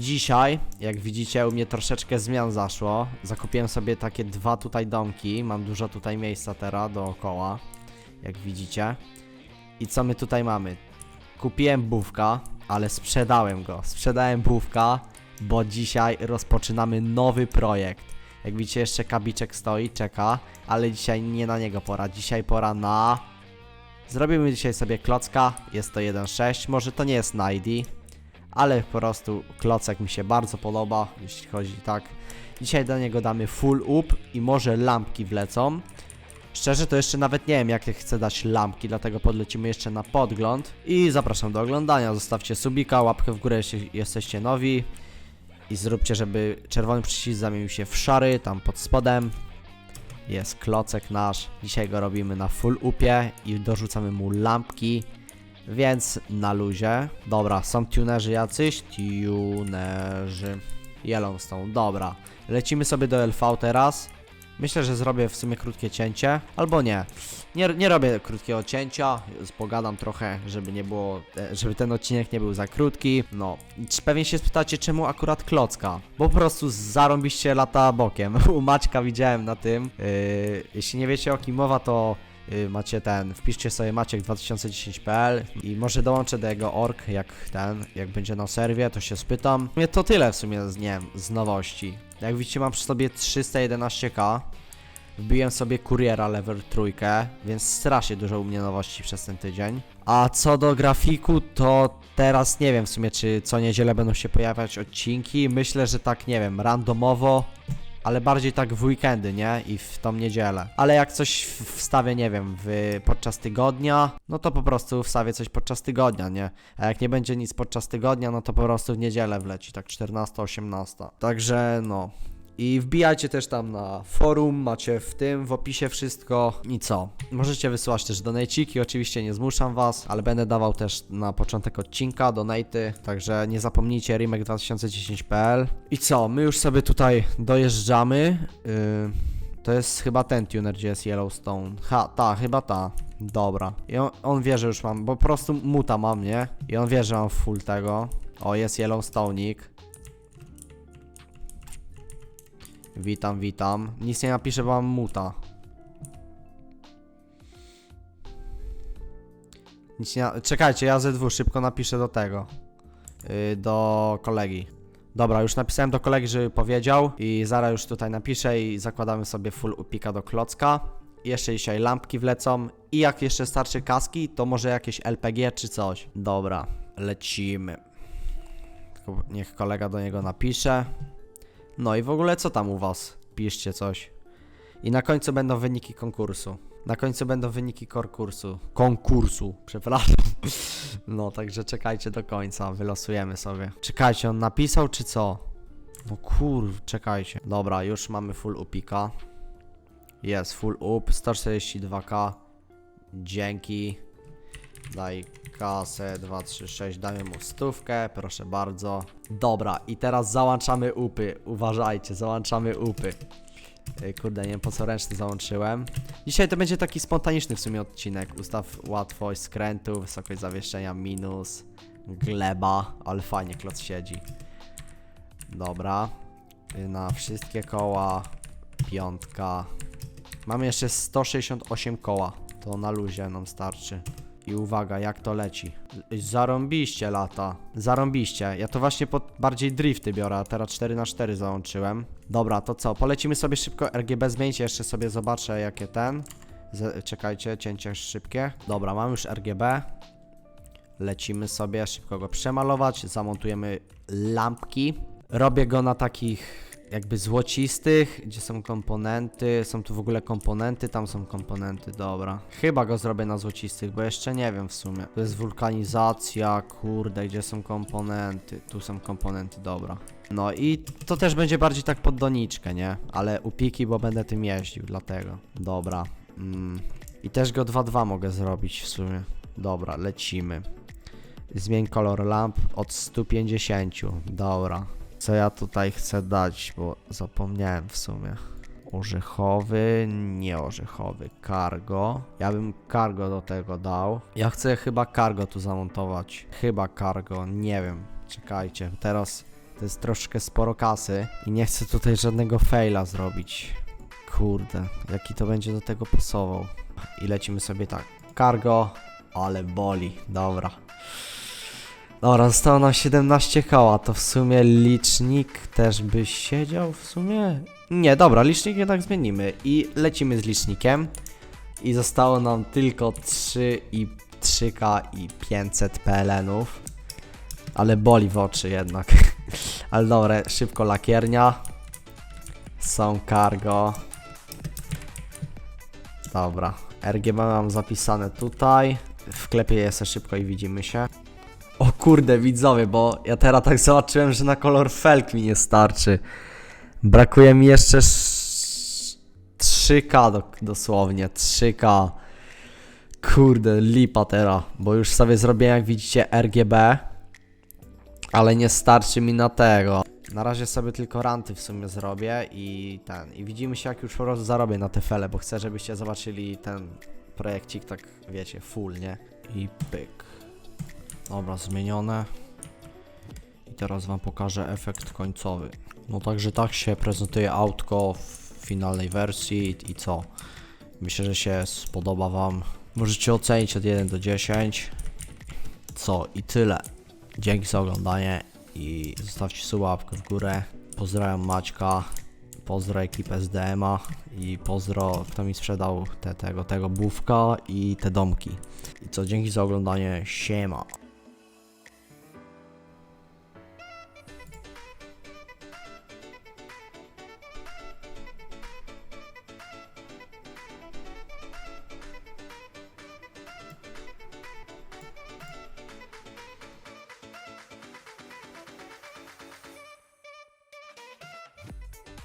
Dzisiaj, jak widzicie, u mnie troszeczkę zmian zaszło. Zakupiłem sobie takie dwa tutaj domki. Mam dużo tutaj miejsca teraz dookoła, jak widzicie. I co my tutaj mamy? Kupiłem bówka, ale sprzedałem go. Sprzedałem bówka, bo dzisiaj rozpoczynamy nowy projekt. Jak widzicie, jeszcze kabiczek stoi, czeka, ale dzisiaj nie na niego pora. Dzisiaj pora na... Zrobimy dzisiaj sobie klocka, jest to 1.6, może to nie jest na ID, ale po prostu klocek mi się bardzo podoba, jeśli chodzi tak. Dzisiaj do niego damy full up i może lampki wlecą. Szczerze to jeszcze nawet nie wiem jakie chcę dać lampki, dlatego podlecimy jeszcze na podgląd. I zapraszam do oglądania, zostawcie subika, łapkę w górę jeśli jesteście nowi. I zróbcie, żeby czerwony przycisk zamienił się w szary, tam pod spodem. Jest klocek nasz, dzisiaj go robimy na full upie i dorzucamy mu lampki. Więc na luzie. Dobra, są tunerzy jacyś? Tunerzy. Yellowstone, dobra. Lecimy sobie do LV teraz. Myślę, że zrobię w sumie krótkie cięcie, albo nie. Nie, nie robię krótkiego cięcia, pogadam trochę, żeby nie było, e, żeby ten odcinek nie był za krótki. No, pewnie się spytacie, czemu akurat klocka? Bo po prostu zarąbiście lata bokiem. U Maćka widziałem na tym. Yy, jeśli nie wiecie o kim mowa, to macie ten, wpiszcie sobie maciek2010.pl i może dołączę do jego org, jak ten, jak będzie na serwie, to się spytam. Nie, to tyle w sumie z, nie z nowości. Jak widzicie, mam przy sobie 311k. Wbiłem sobie kuriera level trójkę, więc strasznie dużo u mnie nowości przez ten tydzień. A co do grafiku, to teraz nie wiem w sumie, czy co niedzielę będą się pojawiać odcinki. Myślę, że tak, nie wiem, randomowo, ale bardziej tak w weekendy, nie? I w tą niedzielę. Ale jak coś wstawię, nie wiem, w, podczas tygodnia, no to po prostu wstawię coś podczas tygodnia, nie? A jak nie będzie nic podczas tygodnia, no to po prostu w niedzielę wleci, tak 14-18. Także no. I wbijajcie też tam na forum, macie w tym, w opisie wszystko. I co? Możecie wysyłać też donajciki, oczywiście nie zmuszam was, ale będę dawał też na początek odcinka donaty, także nie zapomnijcie rimek2010.pl. I co? My już sobie tutaj dojeżdżamy. Yy, to jest chyba ten tuner, gdzie jest Yellowstone. Ha, ta, chyba ta. Dobra. I on, on wie, że już mam, bo po prostu muta mam, nie? I on wie, że mam full tego. O, jest Yellowstone'ik. Witam, witam. Nic nie napiszę, bo mam muta. Nic nie... Czekajcie, ja Z2 szybko napiszę do tego. Yy, do kolegi. Dobra, już napisałem do kolegi, żeby powiedział i zaraz już tutaj napiszę i zakładamy sobie full upika do klocka. Jeszcze dzisiaj lampki wlecą i jak jeszcze starczy kaski, to może jakieś LPG czy coś. Dobra, lecimy. Niech kolega do niego napisze. No i w ogóle co tam u was? Piszcie coś. I na końcu będą wyniki konkursu. Na końcu będą wyniki konkursu. Konkursu, przepraszam. No, także czekajcie do końca, wylosujemy sobie. Czekajcie, on napisał czy co? No kur, czekajcie. Dobra, już mamy full upika. Jest full up, 142k. Dzięki. Daj kasę 236, damy mu stówkę, proszę bardzo. Dobra, i teraz załączamy upy. Uważajcie, załączamy upy. Kurde, nie wiem po co ręczny załączyłem. Dzisiaj to będzie taki spontaniczny w sumie odcinek. Ustaw łatwość skrętu, wysokość zawieszenia minus, gleba, ale fajnie kloc siedzi. Dobra. Y, Na wszystkie koła piątka. Mamy jeszcze 168 koła. To na luzie nam starczy. I uwaga, jak to leci. Zarąbiście lata. Zarąbiście. Ja to właśnie pod bardziej drifty biorę, a teraz 4 na 4 załączyłem. Dobra, to co? Polecimy sobie szybko RGB zmieńcie, jeszcze sobie zobaczę jakie ten. Z czekajcie, cięcie szybkie. Dobra, mam już RGB. Lecimy sobie, szybko go przemalować, zamontujemy lampki. Robię go na takich jakby złocistych, gdzie są komponenty, są tu w ogóle komponenty, tam są komponenty, dobra. Chyba go zrobię na złocistych, bo jeszcze nie wiem w sumie. To jest wulkanizacja, kurde, gdzie są komponenty, tu są komponenty, dobra. No i to też będzie bardziej tak pod doniczkę, nie? Ale upiki, bo będę tym jeździł, dlatego. Dobra. Mm. I też go 2-2 mogę zrobić w sumie. Dobra, lecimy. Zmień kolor lamp od 150. Dobra. Co ja tutaj chcę dać, bo zapomniałem w sumie. Orzechowy, nie orzechowy, cargo. Ja bym cargo do tego dał. Ja chcę chyba cargo tu zamontować. Chyba cargo, nie wiem. Czekajcie, teraz To jest troszkę sporo kasy i nie chcę tutaj żadnego faila zrobić. Kurde, jaki to będzie do tego pasował. I lecimy sobie tak. Cargo, ale boli. Dobra. Dobra, zostało nam 17 koła, to w sumie licznik też by siedział w sumie? Nie, dobra, licznik jednak zmienimy i lecimy z licznikiem i zostało nam tylko 3 i 3k i 500 PLN-ów, ale boli w oczy jednak. ale dobra, szybko lakiernia, są cargo, dobra, RGB mam zapisane tutaj, wklepię je sobie szybko i widzimy się. Kurde, widzowie, bo ja teraz tak zobaczyłem, że na kolor felk mi nie starczy. Brakuje mi jeszcze sz- 3K do, dosłownie, 3K. Kurde, lipa teraz, bo już sobie zrobiłem, jak widzicie, RGB, ale nie starczy mi na tego. Na razie sobie tylko ranty w sumie zrobię i ten, i widzimy się jak już po prostu zarobię na te fele, bo chcę, żebyście zobaczyli ten projekcik tak, wiecie, full, nie? I pyk. Dobra, zmienione. I teraz wam pokażę efekt końcowy. No także tak się prezentuje autko w finalnej wersji i co? Myślę, że się spodoba wam. Możecie ocenić od 1 do 10. Co? I tyle. Dzięki za oglądanie i zostawcie sobie w górę. Pozdrawiam Maćka, pozdro ekipę z DMA i pozdro kto mi sprzedał te, tego, tego bufka i te domki. I co, dzięki za oglądanie, siema.